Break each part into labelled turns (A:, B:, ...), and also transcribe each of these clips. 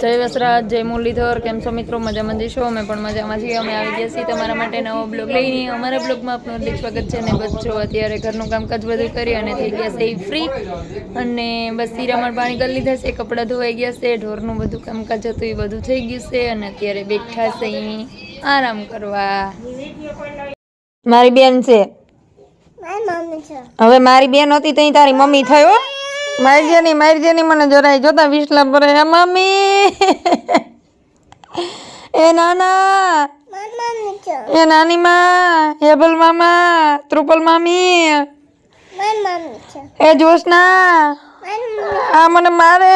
A: જય વસરાજ જય મુરલીધર કેમ છો મિત્રો? મજામાં જઈશો? અમે પણ મજામાં છીએ. અમે આવી ગયા છીએ તમારા માટે નવો બ્લોગ લઈને. અમારા બ્લોગમાં આપનું હાર્દિક સ્વાગત છે અને બચ્ચો અત્યારે ઘરનું કામકાજ બધું કરી અને થઈ ગયા છે ફ્રી અને બસ સીરામાં પાણી કરી લીધા છે કપડાં ધોવાઈ ગયા છે ઢોરનું બધું કામકાજ હતું એ બધું થઈ ગયું છે અને અત્યારે બેઠા છે આરામ કરવા. મારી બેન છે? હવે મારી બેન હતી તઈ તારી મમ્મી થયો મારી મારજીની મારી જેની મને જરાય જોતા વિસલા ભરે હે મમ્મી! એ નાના! એ નાની માં! હેબલ મામા! ત્રુપલ મામી! એ જોશના આ મને મારે!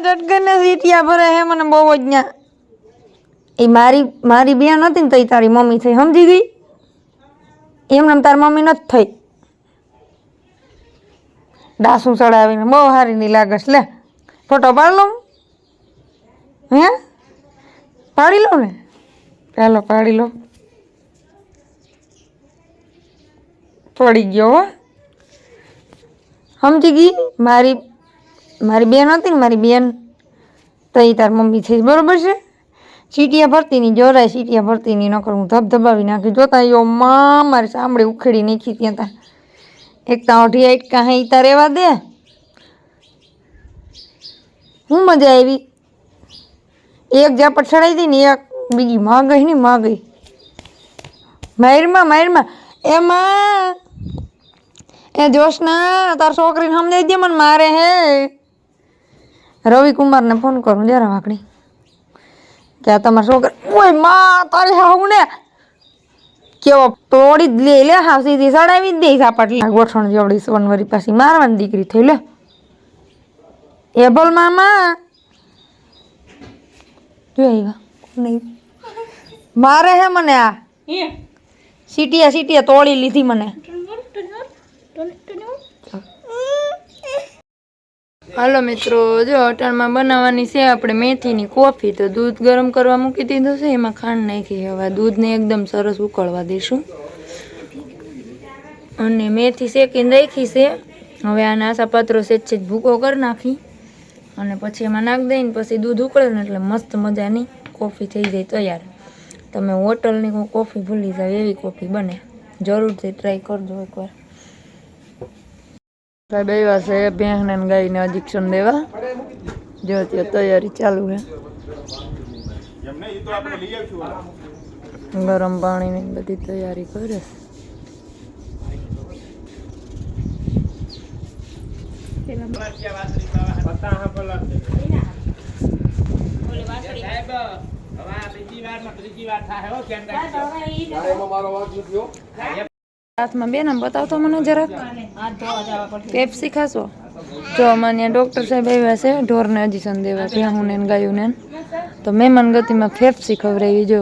A: જટકને સીટિયા ભરે હે મને બહુ જ ના એ મારી મારી બેન હતી ને તઈ તારી મમ્મી થઈ. સમજી ગઈ? એમને તારી મમ્મી નથી થઈ. ડાસું ચડાવીને બહુ સારી લાગશ લાગે લે, ફોટો પાડી લઉં? હે? પાડી લો ને? ચાલો પાડી લો પડી ગયો હો. સમજી ગઈ? મારી મારી બેન હતી ને, મારી બેન તો તાર મમ્મી છે, બરોબર છે? સીટિયા ભરતીની જોરાય સીટિયા ભરતીની નકર હું ધબધબાવી નાખી. જોતા યો માં, મારી સાંભળી ઉખેડી નાખી ત્યાં તા એક તો અઢી આઈટ કાંઈ ઈ રહેવા દે. હું મજા આવી. એક જ્યાં પછડાઈ દી ને એક બીજી માં ગઈ ને માં ગઈ. માયરમાં માયરમાં. એમાં એ જોશના, તાર છોકરીને સમજાવી દે મને, મારે હે. રવિ કુમારને ફોન કરું, જરા વાકડી. કે આ તમારા છોકરા ઓયમાં, તારી હાવું ને કેવો તોડી જ લે લે હા સીધી સડાવી જ દે સાપાટ ગોઠણ જેવડી સોનવરી પાછી મારવાની દીકરી થઈ લે એબલ મામા જો આવ્યા નહીં મારે હે મને આ સીટીયા સીટીયા તોડી લીધી મને હાલો મિત્રો, જો અટાણમાં બનાવવાની છે આપણે મેથીની કોફી, તો દૂધ ગરમ કરવા મૂકી દીધું છે, એમાં ખાંડ નાખી, હવે દૂધને એકદમ સરસ ઉકળવા દઈશું. અને મેથી શેકીને રાખી છે, હવે આ નાસા પાત્રો સેજ સેજ ભૂકો કરી નાખી. અને પછી એમાં નાખી દઈને પછી દૂધ ઉકળે ને એટલે મસ્ત મજાની કોફી થઈ જાય તૈયાર. તમે હોટલની કોફી ભૂલી જાવ એવી કોફી બને. જરૂરથી ટ્રાય કરજો એકવાર. સાહેબ આવ્યા છે ભેંસને ગાયને ઇન્જેક્શન દેવા. જો ત્યાં તૈયારી ચાલુ છે. ગરમ પાણીની બધી તૈયારી કરે. છે હાથમાં બેન આમ બતાવતો મને જરાક. પેપ્સી ખાશો? જો અમારે ડૉક્ટર સાહેબ આવ્યા છે, ઢોરને અજીસન દેવા ત્યાં હું ને ગાયું ને તો મહેમાન ગતિમાં ફેફસી ખવડાવી, જો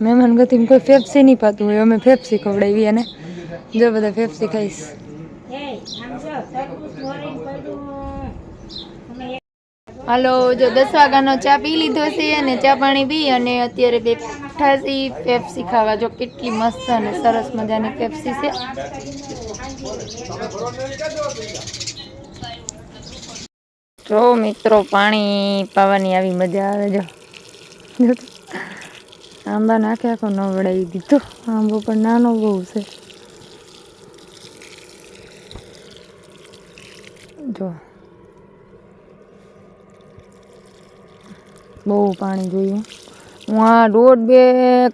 A: મહેમાન ગતિમાં કોઈ ફેફસી નહીં પાતું હોય, અમે ફેફસી ખવડાવી અને જો બધા ફેફસી ખાઈશ. હાલો, જો દસ વાગ્યાનો ચા પી લીધો છે અને ચા પાણી પી અને અત્યારે બેઠા છીએ પેપ્સી ખાવા. જો કેટલી મસ્ત અને સરસ મજાની પેપ્સી છે. જો મિત્રો, પાણી, પાવાની આવી મજા આવે જો. આંબા નાખે આખો નવડાવી દીધો. આંબો પણ નાનો બહુ છે. જો. બહુ પાણી જોયું હું આ દોઢ બે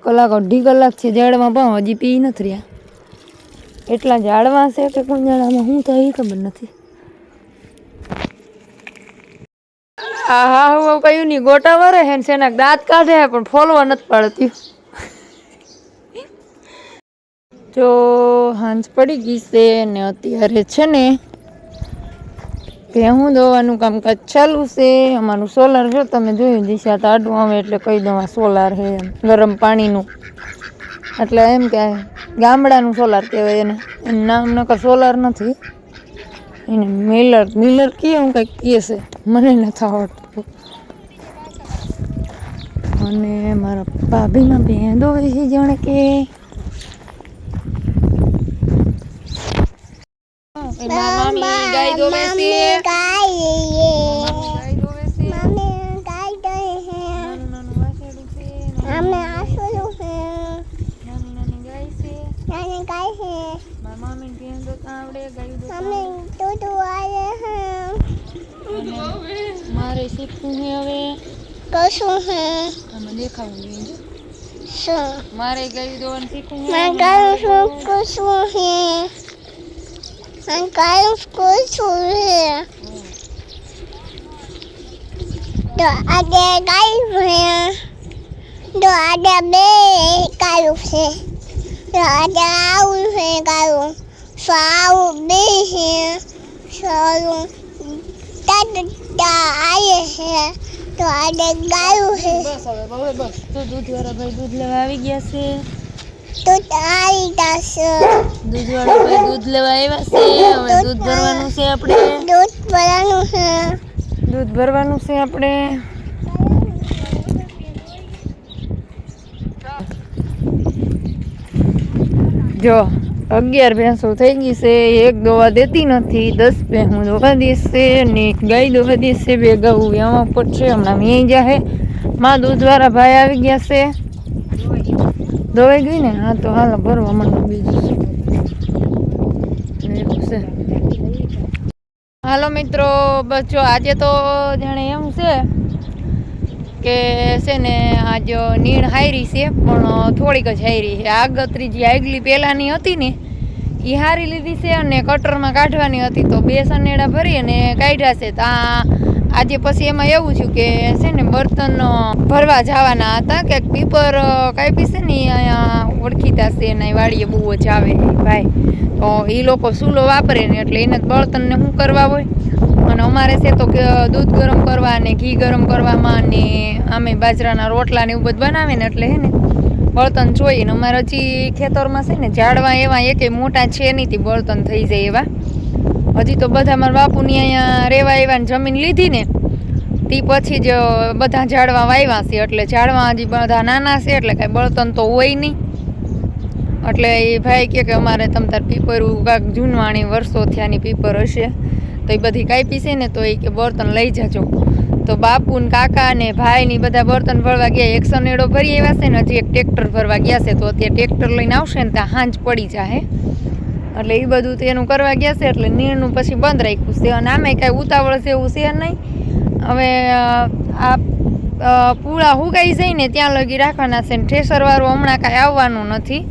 A: કલાક, અઢી કલાક છે ઝાડમાં, પણ હજી પી નથી રહ્યા. એટલા ઝાડમાં છે કે ઝાડમાં શું થાય એ ખબર નથી. આ હા, હું કયું નહીં, ગોટા વરે હે ને દાંત કાઢે હે, પણ ફોલવા નથી પાડતી. જો, હાંજ પડી ગઈ છે ને અત્યારે છે ને ભેહું દોવાનું કામકાજ ચાલુ છે, અમારું સોલાર જો તમે જોયું દિશા તાડું આવે એટલે કહી દઉં સોલાર છે એમ, ગરમ પાણીનું. એટલે એમ કે ગામડાનું સોલાર કહેવાય એને. એનું નામ નકર સોલાર નથી. એને મિલર મિલર કીએ હું કંઈક કીએ છે. મને નથી આવડતું. અને મારા ભાભીમાં ભેં હોય છે જાણે કે. મમ્મી ગાય દોવે છે. ગાય દોવે છે.
B: મમ્મી ગાય દોવે છે. નાનું
A: નાનું વાછરડું છે. અમે આસુડું
B: છે.
A: નાની નાની ગાય છે.
B: નાની ગાય છે.
A: મારા મમ્મી ભેંસ દોતા આવડે ગાય દોતા મમ્મી
B: દૂધ આવે છે.
A: મારે શીખવું છે હવે.
B: કશું છે.
A: અમે દેખાવું જોઈએ
B: શું?
A: મારે ગાય દોવાનું શીખવું
B: મારે ગાય શીખવું શું છે? હે સ્કૂલ હે તો આજે કાયું હે તો આજે બે કાયું છે. તો આજે આવું છે કાયું સારું બે છે. તા આયે છે. તો આજે ગાયું છે.
A: બસ હવે, બસ તો દૂધવાળા ભાઈ દૂધ લેવા આવી ગયા છે.
B: તો આવી જશે
A: દૂધવાળા ભાઈ દૂધ લેવા આવ્યા છે? હવે દૂધ ભરવાનું છે આપણે?
B: દૂધ ભરવાનું છે.
A: દૂધ ભરવાનું છે આપણે? જો અગિયાર ભેંસો થઈ ગઈ છે એક દોવા દેતી નથી દસ ભેંસું દોવા દેશે અને એક ગાય દોવા દેશે બે ગાઉ એમાં પડશે હમણાં મેં જાહે માં દૂધવાળા ભાઈ આવી ગયા છે. દોવાઈ ગઈ ને? હા, તો હાલો ભરવા માંડો બીજું હાલો મિત્રો, બસ જો આજે તો જાણે એમ છે કે છે ને આજ નીણ હાયરી છે, પણ થોડીક જ હાયરી છે. આગતરી જે આગલી પહેલાંની હતી ને એ હારી લીધી છે અને કટરમાં કાઢવાની હતી, તો બે સનેડા ભરી અને કાઢ્યા છે. તો આ આજે પછી એમાં એવું થયું કે છે ને બર્તન ભરવા જવાના હતા. કે પીપર કાપી છે ને અહીંયા ઓળખીતા છે એના વાડીએ બહુ જ આવે ભાઈ. તો એ લોકો સૂલો વાપરે ને એટલે એને બળતણને શું કરવા હોય? અને અમારે છે તો કે દૂધ ગરમ કરવા ને ઘી ગરમ કરવામાં ને આમે બાજરાના રોટલા ને એવું બધું બનાવે ને એટલે હે ને બળતણ જોઈએ ને અમારે હજી ખેતરમાં છે ને ઝાડવા એવા એકે મોટા છે નહીં બળતણ થઈ જાય એવા. હજી તો બધા મારા બાપુની અહીંયા રહેવા આવ્યા ને જમીન લીધી ને, તે પછી જ બધા ઝાડવા વાવ્યા છે. એટલે ઝાડવા હજી બધા નાના છે, એટલે કાંઈ બળતણ તો હોય નહીં. એટલે એ ભાઈ કહે કે અમારે તમ તાર પીપરું કાંક જૂનવાણી વર્ષો થયાની પીપર હશે. તો એ બધી કાપી છે ને, તો એ કે બળતન લઈ જાજો. તો બાપુ ને કાકા ને ભાઈ ને બધા બર્તન ભરવા ગયા, એક સનેડો ભરી આવ્યા છે ને, હજી એક ટ્રેક્ટર ભરવા ગયા છે. તો અત્યારે ટ્રેક્ટર લઈને આવશે ને, ત્યાં હાંજ પડી જાય એટલે એ બધું તેનું કરવા ગયા છે એટલે નીરનું પછી બંધ રાખ્યું છે. અને આમે કાંઈ ઉતાવળ છે એવું છે નહીં. હવે આ પૂળા હુકાઈ જાય ને ત્યાં લગી રાખવાના છે ઠેસરવાળું હમણાં કાંઈ આવવાનું નથી.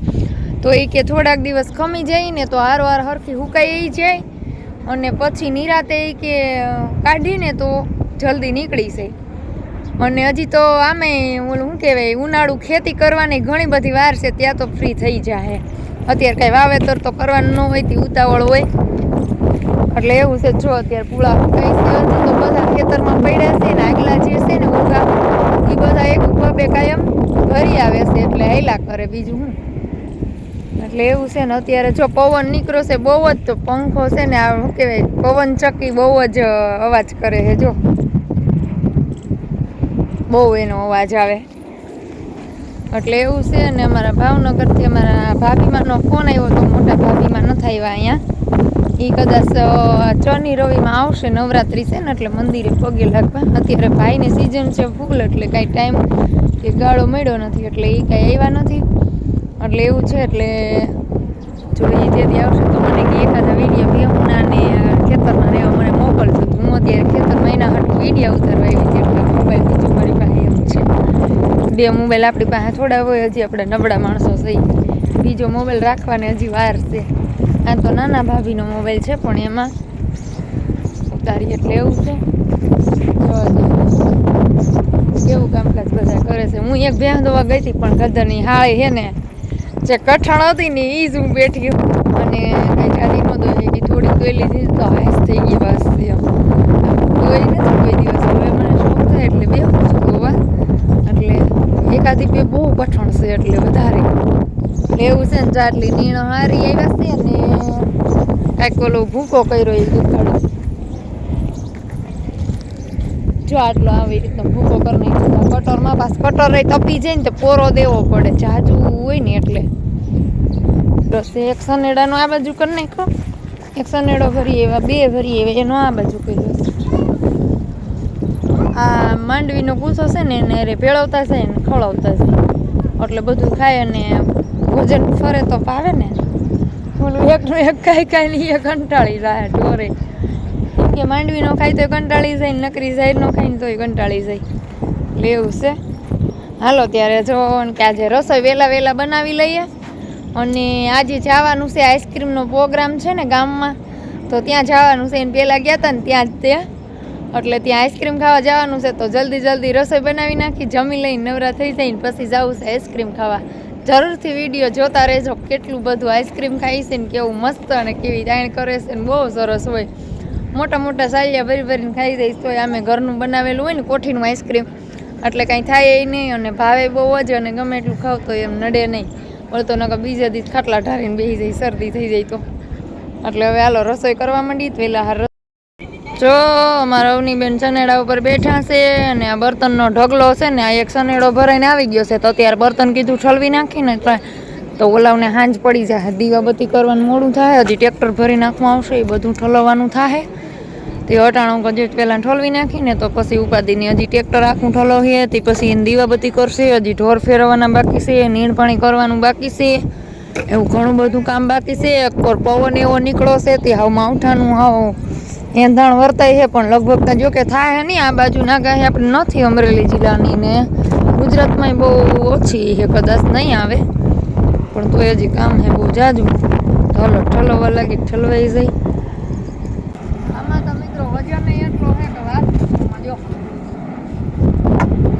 A: તો એ કે થોડાક દિવસ ખમી જાય ને તો હારવાર હરખી હુકાઈ જાય. અને પછી નિરાતે એ કે કાઢીને તો જલ્દી નીકળી જાય. અને હજી તો આમે ઓલું શું કહેવાય, ઉનાળુ ખેતી કરવાની ઘણી બધી વાર છે, ત્યાં તો ફ્રી થઈ જાય અત્યારે કાંઈ વાવેતર તો કરવાનું ન હોય, તે ઉતાવળ હોય. એટલે એવું છે, જો અત્યારે પૂળા હજી તો બધા ખેતરમાં પડ્યા છે ને, આગલા જે છે ને ઉગા એ બધા એક ઉપર બે કાયમ ભરી આવે છે, એટલે હાયલા કરે બીજું હું. એટલે એવું છે ને, અત્યારે જો પવન નીકળ્યો છે, બહુ જ તો પંખો છે ને, આ શું કહેવાય, પવન ચક્કી બહુ જ અવાજ કરે છે, જો. બહુ એનો અવાજ આવે. એટલે એવું છે ને અમારા ભાવનગરથી અમારા ભાભીમાનો ફોન આવ્યો તો મોટા ભાભીમાં નથી આવ્યા અહીંયા. એ કદાચ ચની રવિમાં આવશે, નવરાત્રિ છે ને, એટલે મંદિરે પગે લાગવા. અત્યારે ભાઈની સિઝન છે ફૂલ એટલે કાંઈ ટાઈમ કે ગાળો મળ્યો નથી, એટલે એ કાંઈ આવ્યા નથી. એટલે એવું છે, એટલે જો એ જેથી આવશે તો મને કે એકાદા વીડિયો બેહુના ને ખેતરના ને મને મોકલજો. હું અત્યારે ખેતરમાં એના હાટ વીડિયો ઉતારવા આવી છે, એટલે મોબાઈલ બીજું મારી પાસે બે મોબાઈલ આપણી પાસે થોડા હોય, હજી આપણે નબળા માણસો થઈ બીજો મોબાઈલ રાખવાની હજી વાર છે. આ તો નાના ભાભીનો મોબાઈલ છે, પણ એમાં ઉતારી એટલે એવું છે. કેવું કામકાજ બધા કરે છે? હું એક ભેંસ દોવા ગઈ હતી પણ ગધરની હાળી હે ને, જે કઠણ હતી ને એ જ હું બેઠી અને કઈ જાડી ન દોઈ થોડી દોઈ લીધી તો હાઈસ થઈ ગઈ બસ, એમ દોઈ નથી કોઈ દિવસ હવે મને શોખ થાય એટલે બે છું દોવા એટલે એકાદી બે બહુ કઠણ છે એટલે વધારે. એટલે એવું છે ને ચાટલી નીણો હારી આવ્યા છે ને કાંઈક ઓલો ભૂકો કર્યો એ દુખાડો જો આટલો આવી રીતનો ભૂકો કરી નાખ્યો કટરમાં પાસ કટર તપી જાય ને તો પોરો દેવો પડે. જાજુ હોય ને એટલે. બસ એક સનેડાનો આ બાજુ કરી નાખો એક સનેડો ભરી એવા બે ભરી એવા એનો આ બાજુ કર્યો. આ માંડવીનો પૂછો છે ને એને રે ભેળવતા છે ને ખવડાવતા જાય એટલે બધું ખાય અને ભોજન ફરે તો ભાવે ને. ઓલું એકનું એક ખાઈ ખાઈને એ કંટાળી જાય ઢોરે. કે માંડવી નો ખાય તો કંટાળી જાય ને નકરી ઝાર નો ખાય ને તોય કંટાળી જાય. એટલે એવું છે. હાલો ત્યારે જો કે આજે રસોઈ વહેલા વહેલા બનાવી લઈએ. અને આજે જવાનું છે આઈસ્ક્રીમનો પ્રોગ્રામ છે ને ગામમાં. તો ત્યાં જવાનું છે એને પહેલાં ગયા હતા ને ત્યાં જ તે એટલે ત્યાં આઈસ્ક્રીમ ખાવા જવાનું છે, તો જલ્દી જલ્દી રસોઈ બનાવી નાખી, જમી લઈને નવરા થઈ જાય ને પછી જવું છે આઈસ્ક્રીમ ખાવા. જરૂરથી વીડિયો જોતા રહેજો, કેટલું બધું આઈસ્ક્રીમ ખાઈ છે ને કેવું મસ્ત અને કેવી તાણ કરે છે ને બહુ સરસ હોય. મોટા મોટા સાલિયા ભરી ભરીને ખાઈ જઈશ તોય અમે ઘરનું બનાવેલું હોય ને કોઠીનું આઈસ્ક્રીમ. એટલે કાંઈ થાય એ નહીં અને ભાવે બહુ જ અને ગમે એટલું ખાવ તો એમ નડે નહીં. વળતો નકર બીજા દિવસ ખાટલા ઢારીને બેસી જાય, શરદી થઈ જાય તો. એટલે હવે હાલો રસોઈ કરવા માંડી પહેલાં હાર જો, અમારા અવનીબેન સનેડા ઉપર બેઠા છે અને આ બર્તનનો ઢગલો છે ને આ એક સનેડો ભરાઈને આવી ગયો છે. તો અત્યારે બર્તન કીધું છલવી નાખીને તો ઓલાવને હાંજ પડી જાય. દીવાબત્તી કરવાનું મોડું થાય, હજી ટ્રેક્ટર ભરી નાખવા આવશે, એ બધું ઠલવવાનું થાય. તે અટાણું કદી પહેલાં ઠલવી નાખીને તો પછી ઉપાધિની હજી ટ્રેક્ટર આખું ઠલવીએ, તે પછી એને દીવાબત્તી કરશે, હજી ઢોર ફેરવવાના બાકી છે, નીણ પાણી કરવાનું બાકી છે. એવું ઘણું બધું કામ બાકી છે. એક પવન એવો નીકળો છે, તે હાવ માવઠાનું હાવ એંધાણ વર્તાય છે, પણ લગભગ તો જો કે થાય નહીં. આ બાજુ નાગાહી આપણે નથી અમરેલી જિલ્લાની ને ગુજરાતમાં બહુ ઓછી છે, કદાચ નહીં આવે. પણ તોય હજી કામ છે, બહુ જાજુ. ઠલો ઠલવવા લાગી ઠલવાઈ જાય આમાં તો મિત્રો વજન એટલો છે કે વાત પૂછોમાં જો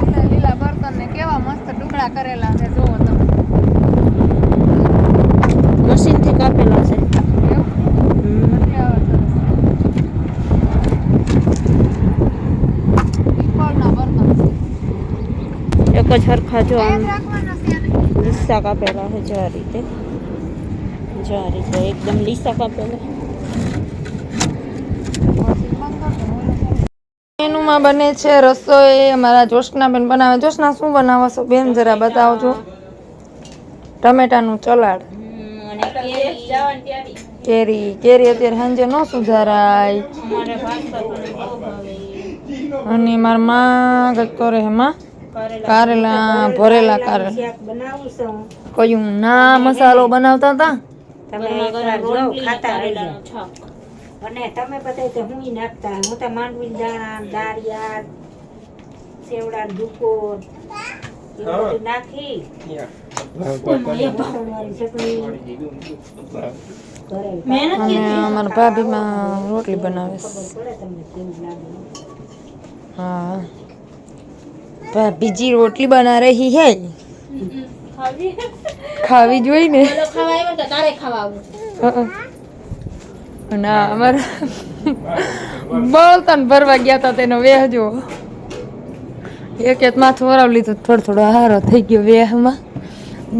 A: લીલા લીલા બર્તન ને કેવા મસ્ત ટુકડા કરેલા છે જોવો તમે
C: મશીનથી કાપેલા છે
A: એવું? એટલે આવે સરસ. પીપળના બર્તન.
C: એક જ હરખા જો આમ. લીસા કાપેલા છે જો આ રીતે. જો આ રીતે એકદમ લીસા કાપેલા.
A: મેનુમાં બને છે રસોઈ અમારા જોશનાબેન બનાવે. જોશના શું બનાવો છો? બેન જરા બતાવજો. ટમેટાનું ચલાડ. કેરી. કેરી અત્યારે સાંજે ન સુધારાય. અને મારા માં ગતો કરે હે માં. કારેલા ભરેલા કારેલા
C: શાક
A: કયું ના મસાલો બનાવતા હતા?
C: અને તમે બધા તો હું નાખતા. હું તો માંડવી દાણા દાળિયા સેવડા દુકો નાખી.
A: અને અમારા ભાભીમાં રોટલી બનાવે છે. ભાભીજી રોટલી બના રહી હે? ખાવી જોઈ ને? ના અમારા બળતણ ભરવા ગયા હતા તેનો વેહ જો. એક એક માથું વરાવ લીધું થોડો થોડો હારો થઈ ગયો વેહમાં.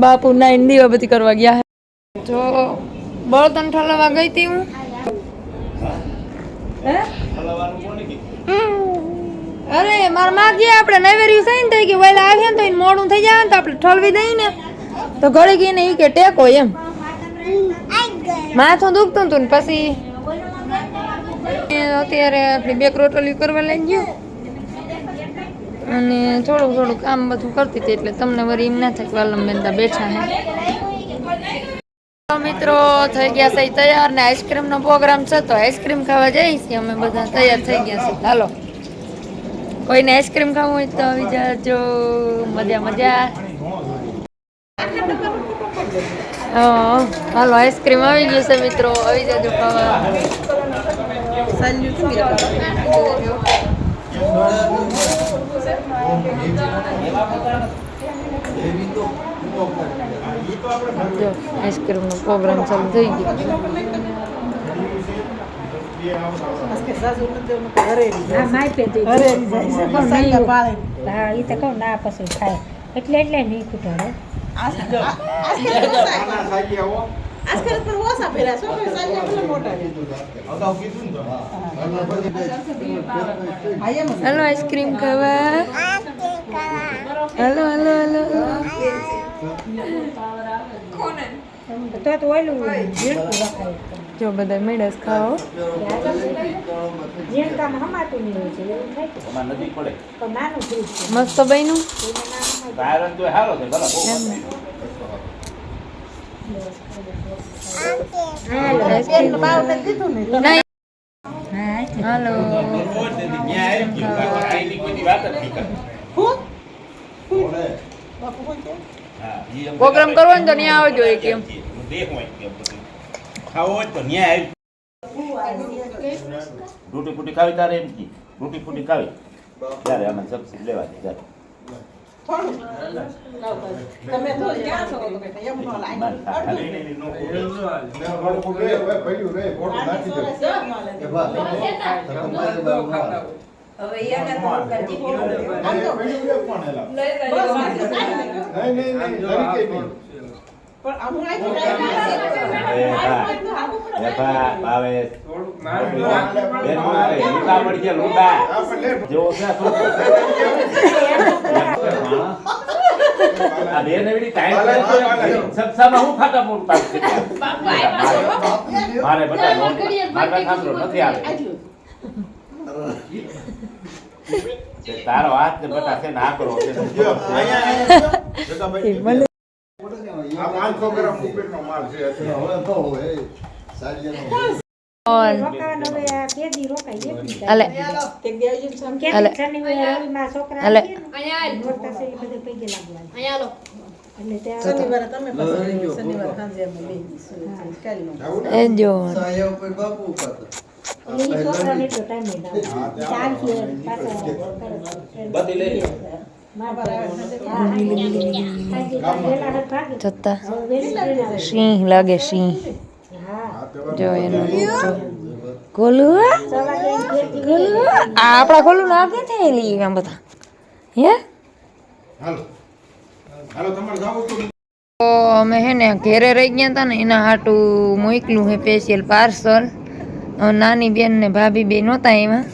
A: બાપુ નાઈને બધી કરવા ગયા હે. જો બળતણ ઠલવા ગઈ હતી હું? હે? અરે, મારા માં ગયા આપણે નવેરી સહીન થઈ ગઈ વહેલા આવ્યા ને તો એને મોડું થઈ જાય ને તો આપણે ઠલવી દઈએ ને. તો ઘડી ગઈને એ કે ટેકો એમ. માથું દુખતું હતું ને પછી અત્યારે આપણી બેક ક્રોટલી કરવા લઈ ગયો. અને થોડું થોડું કામ બધું કરતી હતી એટલે તમને વરી એમ ના થાય વાલમ બેનતા બેઠા હે. મિત્રો, થઈ ગયા છે તૈયાર ને આઈસ્ક્રીમનો પ્રોગ્રામ છે તો આઈસ્ક્રીમ ખાવા જઈએ છીએ અમે બધા, તૈયાર થઈ ગયા છે હાલો. કોઈને આઈસ્ક્રીમ ખાવું હોય તો આવી જાજો મજા મજા. હાલો, આઈસ્ક્રીમ આવી ગયું છે મિત્રો, આવી જાજો ખાવા. જો, આઈસ્ક્રીમનો પ્રોગ્રામ ચાલુ થઈ ગયો.
C: હા એ તો કહું ના પછી ખાય એટલે એટલે નહીં ખૂટાડે
A: હલો આઈસ્ક્રીમ ખાવા હલો હલો હલો
C: તો તો ઓલું
A: જો બધા મેળસ ખાઓ મસ્ત બન્યું. હાલો. પ્રોગ્રામ કરવો ને તો ત્યાં આવજો એક એમ.
D: ખાવો હોય તો ન્યાય રોટી ફૂટી ખાવી તારે એમ કી. રોટી ફૂટી ખાવી. ત્યારે અમે સબસિડી લેવા દે. ત્યારે નહીં, નહીં, મારે બધા નથી આવે. તારો હાથ ને બધા છે ને છે.
A: ઓન
C: રોકાવાનું હવે આ રોકાય એક દી
A: હાલે
E: તે દેવજી સમ
C: કેદી
A: હાલે.
C: શનિવારે રવિમાં છોકરા
A: હાલે.
C: આવે ને, મોટા છે એ બધે પૈગે લાગવાના. એટલે ત્યાં
E: શનિવારે તમે પાછા શનિવારે સાંજે અમે બે કાલનો
A: એ જો
C: એટલે ઈ છોકરાને એટલો time ય ના હોય. ચાલશે,
D: બધી લઈ
A: જતા. સિંહ લાગે સિંહ. જો એનો ગોલું
C: એમ
A: ગોલું આપણા ગોલું ક્યાંથી આયેલી આમ બધા. હે? તો અમે હે ને ઘેરે રહી ગયા હતા ને એના હાટું મોકલું હે સ્પેશિયલ પાર્સલ નાની બેન ને ભાભી બે નહોતા એમાં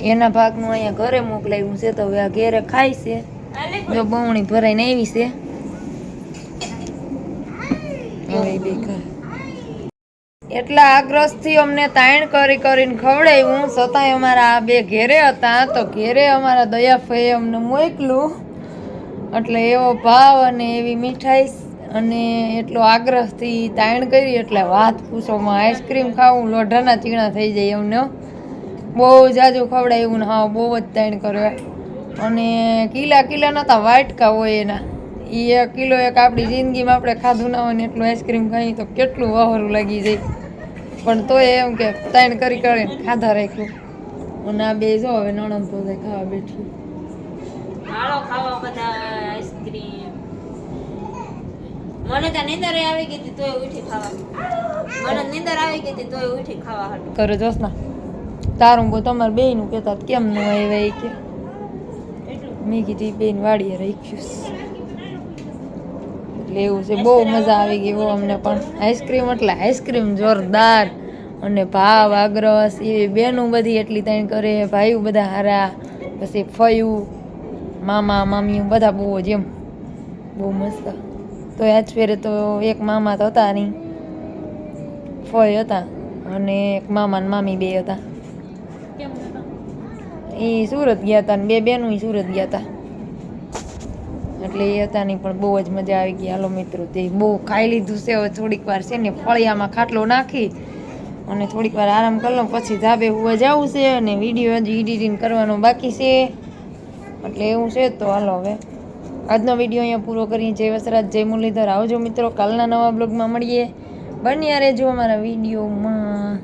A: એના ભાગનું અહીંયા ઘરે મોકલાવ્યું છે તો હવે આ ઘેરે ખાય છે જો બમણી ભરાઈને આવી છે. એટલા આગ્રહથી અમને તાણ કરી કરીને ખવડાવ્યું છતાંય અમારા આ બે ઘેરે હતા તો ઘેરે અમારા દયાફઈએ અમને મોકલું એટલે એવો ભાવ અને એવી મીઠાઈ અને એટલો આગ્રહથી તાણ કરી, એટલે વાત પૂછોમાં આઈસ્ક્રીમ ખાવું, લોઢાના ચીણા થઈ જાય અમને. બહુ જાજુ ખવડાય ને હા બહુ જ તાણ કર્યો અને કિલા કિલા નહોતા વાટકા હોય એના. એ કિલો એક આપણી જિંદગીમાં આપણે ખાધું ના હોય ને એટલું આઈસ્ક્રીમ ખાઈ તો કેટલું વહોરું લાગી જાય. પણ તોય એમ કે તાણ કરી કરીને ખાધા રાખ્યું. અને આ બે જો હવે નણંદ તો ખાવા બેઠી.
F: મને તો નીંદર આવી ગઈ હતી તોય ઉઠી ખાવા. મને નીંદર આવી ગઈ હતી તોય ઉઠી ખાવા હતું
A: કરે જોસ ના. તારું બહુ તમારે બેનું કહેતા કેમ નું આવ્યા એ કે. મેં કીધું બેન વાડીએ રાખ્યું એટલે એવું છે, બહુ મજા આવી ગઈ બહુ અમને પણ. આઈસ્ક્રીમ એટલે આઈસ્ક્રીમ જોરદાર અને ભાવ આગ્રસ એવી બેનું બધી એટલી ત્યાં કરે, ભાઈઓ બધા હારા, પછી ફયું, મામા, મામીઓ બધા બહુ જ એમ, બહુ મસ્ત. તો આજ ફેરે તો એક મામા તો હતા નહીં ફય હતા અને એક મામા ને મામી બે હતા. એ સુરત ગયા હતા ને બે બહેનો સુરત ગયા હતા એટલે એ હતા ની પણ બહુ જ મજા આવી ગઈ. હાલો મિત્રો, તે બહુ ખાઈ લીધું છે. હવે થોડીક વાર છે ને ફળિયામાં ખાટલો નાખી અને થોડીક વાર આરામ કરી લઉં. પછી ધાબે હુવા જવું છે અને વીડિયો હજી એડિટિંગ કરવાનો બાકી છે. એટલે એવું છે તો હાલો હવે. આજનો વીડિયો અહીંયા પૂરો કરી જય વસરાજ, જય મુરલીધર. આવજો મિત્રો, કાલના નવા બ્લોગમાં મળીએ. બન્યા રહેજો અમારા વિડીયોમાં.